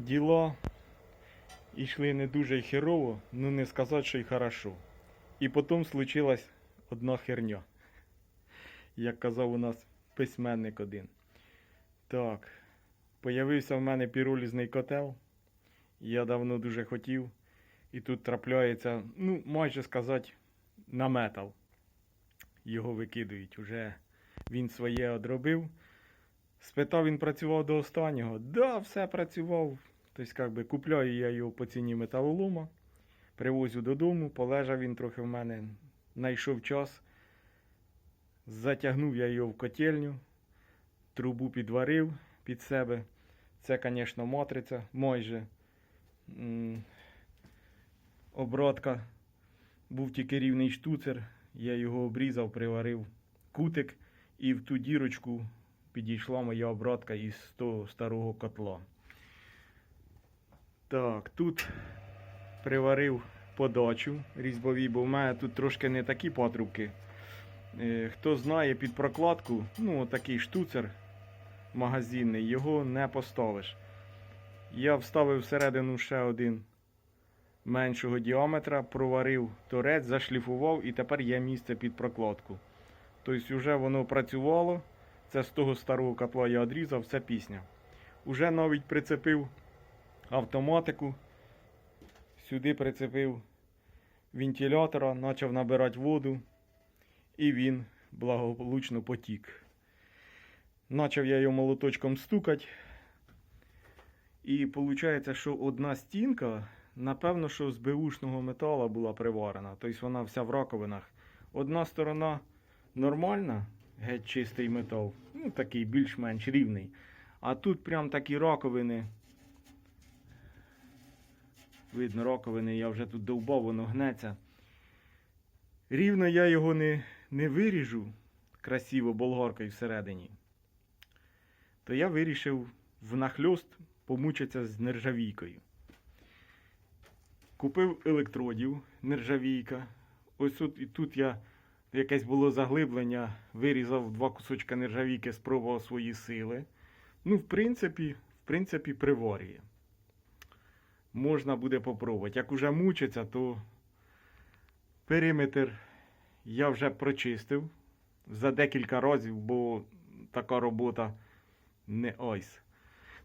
діла йшли не дуже херово, ну не сказати, що й хорошо. І потім случилась одна херня. Як казав у нас письменник один. Так, появився в мене піролізний котел. Я давно дуже хотів. І тут трапляється, ну, майже сказати, на метал. Його викидують. Уже він своє одробив. Спитав, він працював до останнього. Да, все працював. Тобто, як би, купляю я його по ціні металолома, привозю додому, полежав він трохи в мене, знайшов час, затягнув я його в котельню, трубу підварив під себе. Це, звісно, матриця, майже. М, Обродка. Був тільки рівний штуцер, я його обрізав, приварив кутик, і в ту дірочку підійшла моя обратка із того старого котла. Так, тут приварив подачу різьбові, бо в мене тут трошки не такі патрубки. Е, Хто знає під прокладку, ну такий штуцер магазинний, його не поставиш. Я вставив всередину ще один меншого діаметра, проварив торець, зашліфував і тепер є місце під прокладку. Тобто вже воно працювало. Це з того старого котла я одрізав, це пісня. Уже навіть прицепив автоматику. Сюди прицепив вентилятора, почав набирати воду, і він благополучно потік. Почав я його молоточком стукати. І виходить, що одна стінка, напевно, що з беушного металу була приварена. Тобто вона вся в раковинах. Одна сторона нормальна, геть чистий метал, ну такий більш-менш рівний. А тут прям такі раковини. Видно, раковини, я вже тут довбав, воно гнеться. Рівно я його не, не виріжу красиво болгаркою всередині. То я вирішив внахльост помучитися з нержавійкою. Купив електродів, нержавійка. Ось тут і тут я якесь було заглиблення, вирізав два кусочка нержавійки, спробував свої сили. Ну, в принципі, в принципі, приварює. Можна буде попробувати. Як уже мучиться, то периметр я вже прочистив за декілька разів, бо така робота не ось.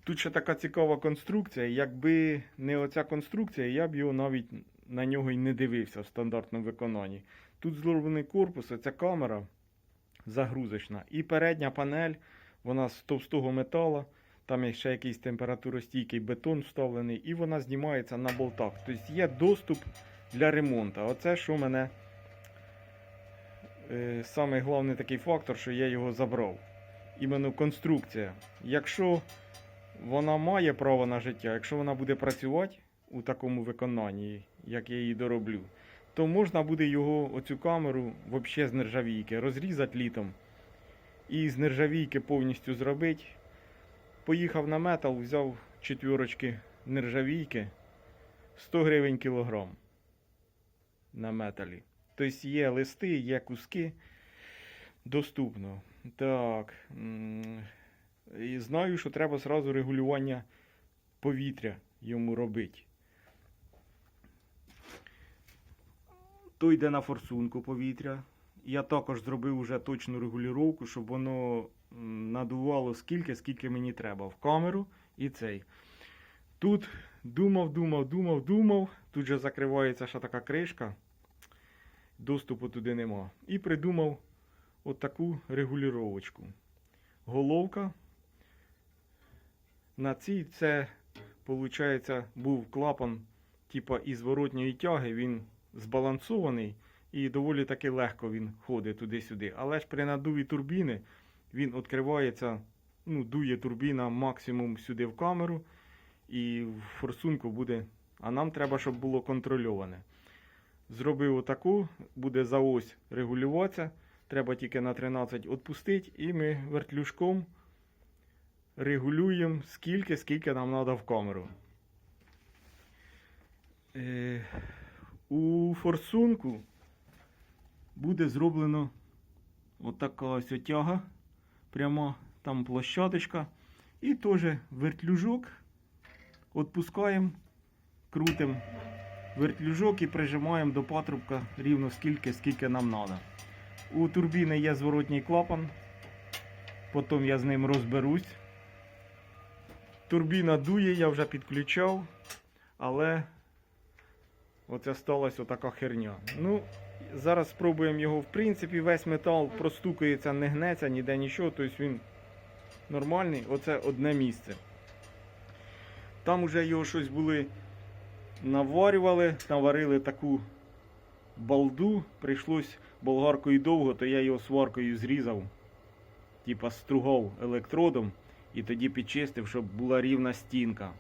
Тут ще така цікава конструкція. Якби не оця конструкція, я б його навіть на нього і не дивився в стандартному виконанні. Тут зроблений корпус, оця камера загрузочна. І передня панель, вона з товстого металу, там є ще якийсь температуростійкий бетон вставлений, і вона знімається на болтах. Тобто є доступ для ремонту. Оце що мене е, самий головний такий фактор, що я його забрав. Іменно конструкція. Якщо вона має право на життя, якщо вона буде працювати у такому виконанні, як я її дороблю, то можна буде його, оцю камеру, взагалі з нержавійки, розрізати літом і з нержавійки повністю зробити. Поїхав на метал, взяв четвірочки нержавійки 100 гривень кілограм на металі. Тобто є листи, є куски. Доступно. Так. І знаю, що треба зразу регулювання повітря йому робити. То йде на форсунку повітря. Я також зробив вже точну регулювання, щоб воно надувало скільки, скільки мені треба в камеру і цей. Тут думав, думав, думав, думав. Тут же закривається ще така кришка. Доступу туди нема. І придумав отаку регулювачку. Головка. На цій це, виходить, був клапан типа із зворотньої тяги. Він збалансований і доволі таки легко він ходить туди-сюди. Але ж при надуві турбіни він відкривається, ну, дує турбіна максимум сюди в камеру, і в форсунку буде. А нам треба, щоб було контрольоване. Зробив отаку, буде за ось регулюватися. Треба тільки на 13 відпустити, і ми вертлюжком регулюємо скільки, скільки нам треба в камеру. Е, у форсунку буде зроблено отака ось отяга. Прямо там площадочка. І теж вертлюжок Отпускаємо, крутимо вертлюжок і прижимаємо до патрубка рівно скільки, скільки нам треба. У турбіни є зворотній клапан. Потім я з ним розберусь. Турбіна дує, я вже підключав, але оце сталася отака херня. Ну, зараз спробуємо його, в принципі, весь метал простукається, не гнеться, ніде нічого, тобто він нормальний. Оце одне місце. Там уже його щось були наварювали, наварили таку балду, прийшлось болгаркою довго, то я його сваркою зрізав, типа стругав електродом і тоді підчистив, щоб була рівна стінка.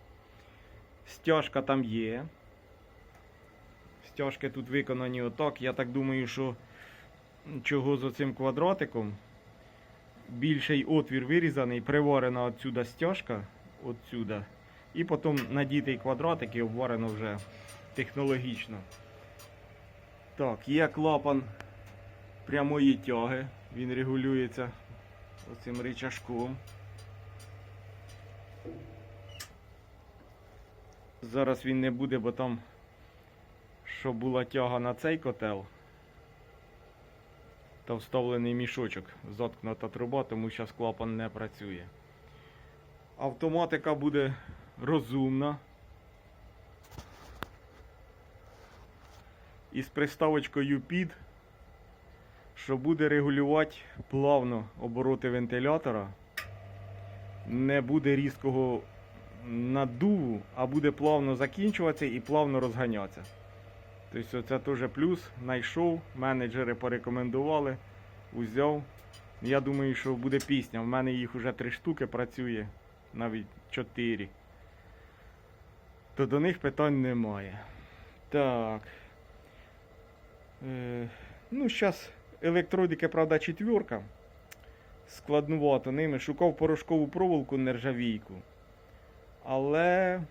Стяжка там є. Стяжки тут виконані отак. Я так думаю, що чого з оцим квадратиком. Більший отвір вирізаний, приварена отсюда стяжка, отсюда. І потім надітий квадратик і обварено вже технологічно. Так, є клапан прямої тяги. Він регулюється оцим рычажком. Зараз він не буде, бо там, що була тяга на цей котел, та вставлений мішочок, заткнута труба, тому зараз клапан не працює. Автоматика буде розумна. Із приставочкою під, що буде регулювати плавно обороти вентилятора. Не буде різкого надуву, а буде плавно закінчуватися і плавно розганятися. Тобто це теж плюс. Найшов, менеджери порекомендували, узяв. Я думаю, що буде пісня. В мене їх вже три штуки працює, навіть чотири. То до них питань немає. Так. Е, ну, зараз електродики, правда, четверка. Складнувато ними. Шукав порошкову проволоку нержавійку. Але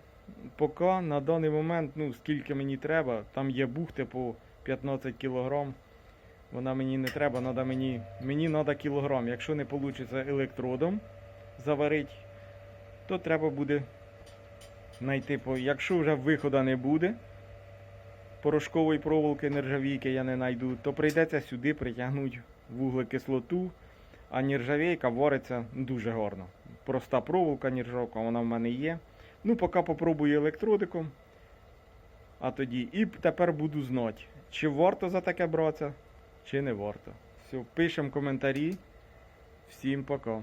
поки на даний момент, ну, скільки мені треба, там є бухти по 15 кг. Вона мені не треба, надо мені, мені треба кілограм. Якщо не вийде електродом заварити, то треба буде знайти. Якщо вже виходу не буде, порошкової проволоки нержавійки я не знайду, то прийдеться сюди притягнути вуглекислоту, а нержавійка вариться дуже гарно. Проста проволока нержавка, вона в мене є. Ну, поки попробую електродиком. А тоді і тепер буду знати, чи варто за таке братися, чи не варто. Все, пишемо коментарі. Всім пока.